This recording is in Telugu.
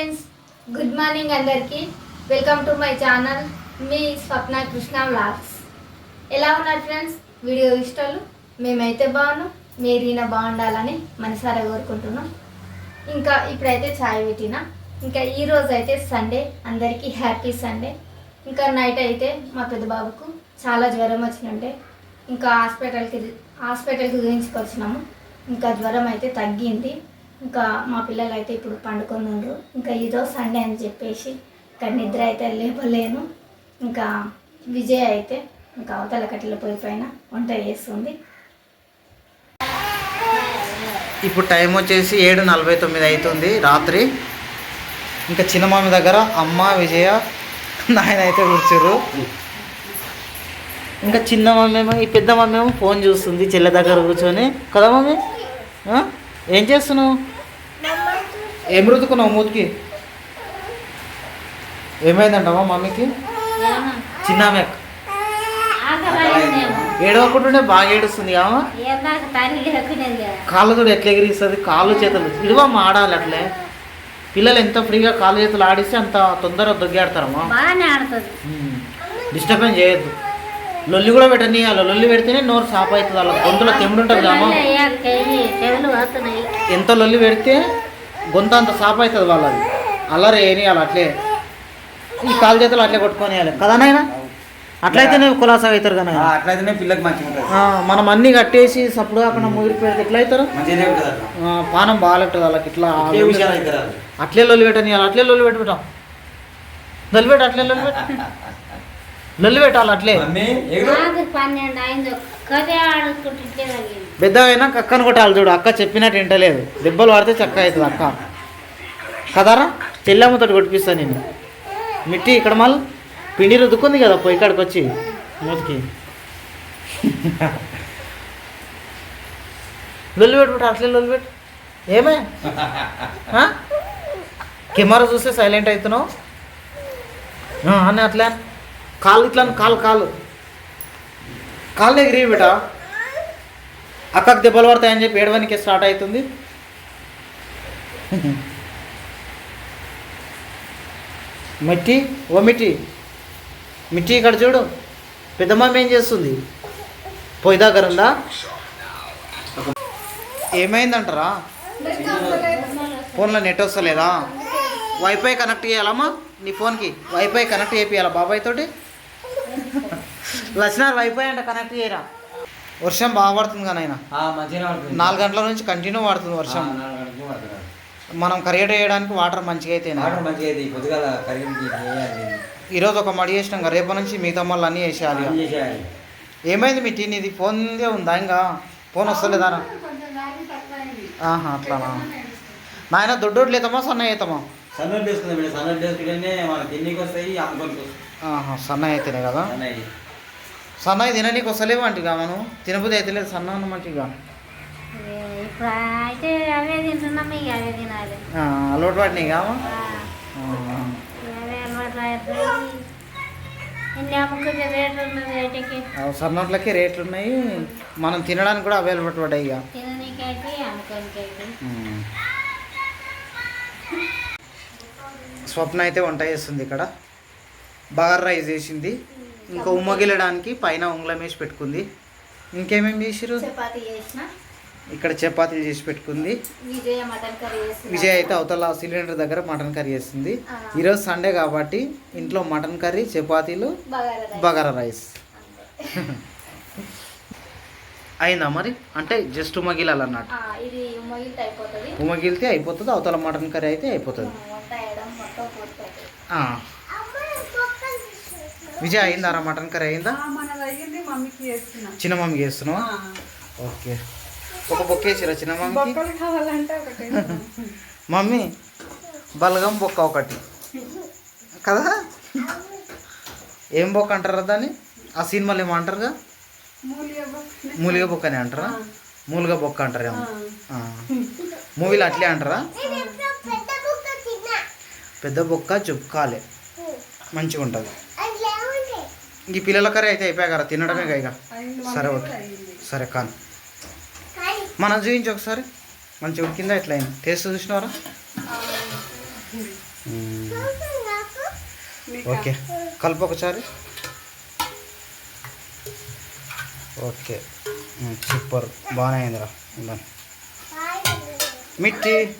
ఫ్రెండ్స్ గుడ్ మార్నింగ్ అందరికీ. వెల్కమ్ టు మై ఛానల్ మీ స్వప్న కృష్ణ వ్లాగ్స్. ఎలా ఉన్నారు ఫ్రెండ్స్? వీడియో ఇష్టాలు? మేమైతే బాగున్నాం మీరు బాగుండాలని మనసారా కోరుకుంటున్నాం. ఇంకా ఇప్పుడైతే ఛాయ్ పెట్టిన. ఇంకా ఈరోజు అయితే సండే అందరికీ హ్యాపీ సండే. ఇంకా నైట్ అయితే మా పెద్ద బాబుకు చాలా జ్వరం వచ్చినంటే ఇంకా హాస్పిటల్కి హాస్పిటల్కి గురించుకొచ్చినాము ఇంకా జ్వరం అయితే తగ్గింది. ఇంకా మా పిల్లలు అయితే ఇప్పుడు పండుకొని ఉన్నారు ఇంకా ఈరోజు సండే అని చెప్పేసి ఇంకా నిద్ర అయితే లేపలేను ఇంకా విజయ్ అయితే ఇంకా అవతల కట్టెల పొయ్యి పైన వంట చేస్తుంది. ఇప్పుడు టైం వచ్చేసి ఏడు నలభై తొమ్మిది అవుతుంది రాత్రి. ఇంకా చిన్నమామి దగ్గర అమ్మ విజయ నాయన అయితే కూర్చురు ఇంకా చిన్న మమ్మీ ఏమో ఈ పెద్ద మమ్మీ ఏమో ఫోన్ చూస్తుంది చెల్లె దగ్గర కూర్చొని. కదా మమ్మీ ఏం చేస్తున్నావు? ఏం రుద్దుకున్నావు మూతికి? ఏమైందంటమ్మా మమ్మీకి? చిన్న ఆమె ఏడవకుంటుండే బాగా ఏడుస్తుంది ఆమె కాళ్ళు కూడా ఎట్లా ఎగిరిస్తుంది? కాళ్ళు చేతులు. ఇడవమ్మ ఆడాలి అట్లే. పిల్లలు ఎంత ఫ్రీగా కాళ్ళు చేతులు ఆడిస్తే అంత తొందరగా దొగ్గాడతారమ్మా. డిస్టర్బెన్స్ చేయొద్దు. లొల్లి కూడా పెట్టనీయాలి లొల్లి పెడితేనే నోరు సాప్ అవుతుంది. వాళ్ళ గొంతులో తెమ్ముడు ఉంటుంది కామా ఎంత లొల్లి పెడితే గొంత అంత సాప్ అవుతుంది వాళ్ళది. అల్లరి వేయనియాలి అట్లే. ఈ కాలు చేతులు అట్లే కొట్టుకొనియాలి కదా నాయన? అట్లయితేనే కులాసా అవుతారు కదా నాయనా? అట్లయితేనే పిల్లకి మంచిగా ఆ, మనం అన్ని కట్టేసి సప్పుడు కాకుండా ముగిరి పెడితే ఎట్లా అవుతారు? పానం బాగాలెట్టదు వాళ్ళకి ఇట్లా. అట్లే లొల్లి పెట్టని అట్లే లొల్లి పెట్టుకుంటాం. లొల్లి పెట్టు అట్లే లొల్లి పెట్టు. లొల్లి పెట్టాలి అట్లే పెద్ద అయినా అక్కను కొట్టాలి చూడు అక్క చెప్పినట్టు వింటలేదు. దెబ్బలు పడితే చక్క అవుతుంది అక్క. కదరా? చెల్లెమ్మతో కొట్టిపిస్తా నేను మిట్టి ఇక్కడ మళ్ళీ. పిండి రుద్దుకుంది కదా పొయ్యి కాడికి వచ్చి. మూతికి. లొల్లి పెట్టు అట్లే లొల్లి పెట్టు ఏమే? కెమెరా చూస్తే సైలెంట్ అవుతున్నావు? ఆ, అని అట్లా కాలు ఇట్లా కాలు కాలు. కాళ్ళు ఎగిరి బిట అక్కకు దెబ్బలు పడతాయని చెప్పి ఏడవనికి స్టార్ట్ అవుతుంది. మిట్టి ఓ మిట్టి. మిట్టి ఇక్కడ చూడు. పెద్దమ్మ ఏం చేస్తుంది? పొయ్యి దగ్గర ఉందా? ఏమైందంటారా? ఫోన్లో నెట్ వస్తలేదా? వైఫై కనెక్ట్ చేయాలమ్మా నీ ఫోన్కి. వైఫై కనెక్ట్ చేయాలా బాబాయ్ తోటి? లక్ష్మణ్ వైఫై అంటే కనెక్ట్ చేయరా? వర్షం బాగా పడుతుంది కానీ ఆయన నాలుగు గంటల నుంచి కంటిన్యూ పడుతుంది వర్షం. మనం కరిగేట వేయడానికి వాటర్ మంచిగా అయితే ఈరోజు ఒక మడి చేసినాం కదా, రేపటి నుంచి మిగతా మళ్ళీ అన్నీ వేసేయాలి ఏమైంది మీ టీ నీది ఫోన్దే ఉందా ఇంకా? ఫోన్ వస్తలేదా ఆహా అట్లానా? నాయన దొడ్డోడు లేదమ్మా సన్న అవుతామా సన్నోట్ వేసుకుందాం మేడం సన్నోట్ వేసుకుంటేనే మనకి తిండికి వస్తాయి అమ్ముకోనికి వస్తాయి. సన్న అయితేనే కదా? సన్నవి తిననీకి వస్తలేవు అంటిగా మనం తినబుద్ధి అయితే లేదు సన్న మంచిగా అలవాటు పడినాయి కావా సన్నోట్లకి రేట్లు ఉన్నాయి. మనం తినడానికి కూడా అవైలబుల్ పడ్డాయి ఇక. స్వప్న అయితే వంట చేస్తుంది ఇక్కడ. బగార్ రైస్ చేసింది. ఇంకా ఉమ్మగిలడానికి పైన ఉంగళం వేసి పెట్టుకుంది ఇంకేమేమి చేసిరు ఇక్కడ చపాతీలు చేసి పెట్టుకుంది. విజయ అయితే అవతల సిలిండర్ దగ్గర మటన్ కర్రీ చేస్తుంది. ఈరోజు సండే కాబట్టి ఇంట్లో మటన్ కర్రీ చపాతీలు బగారా రైస్. అయిందా మరి? అంటే జస్ట్ ఉమ్మగిలాలన్నట్టు ఆ, ఇది మొగిలితే అయిపోతుంది ఉమ్మగిలితే అయిపోతుంది అవతల మటన్ కర్రీ అయితే అయిపోతుంది. విజయ్ అయిందారా మటన్ కర్రీ అయిందా? చిన్న మమ్మీకి చేస్తున్నావా? ఓకే. ఒక బొక్క వేసిరా చిన్న మమ్మీకి మమ్మీ బలగం బొక్క ఒకటి. కదా? ఏం బొక్క అంటారా దాన్ని? ఆ సినిమాలు ఏమంటారుగా మూలిగ బొక్క అని అంటారా? మూలిగ బొక్క అంటారేమో. మూవీలో అట్లే అంటారా? పెద్ద బొక్క చుక్కాలే. మంచిగా ఉంటుంది. ఈ పిల్లల కర్రీ అయితే అయిపోయా కదా తినడమే ఇక సరే ఓకే. సరే కాను. మనం చూపించి ఒకసారి. మంచిగా ఉడికిందా ఎట్లా అయింది? టేస్ట్ చూసినవరా? ఓకే. కలుపు ఒకసారి. ఓకే. సూపర్. బాగానే అయిందిరా. మిట్టి.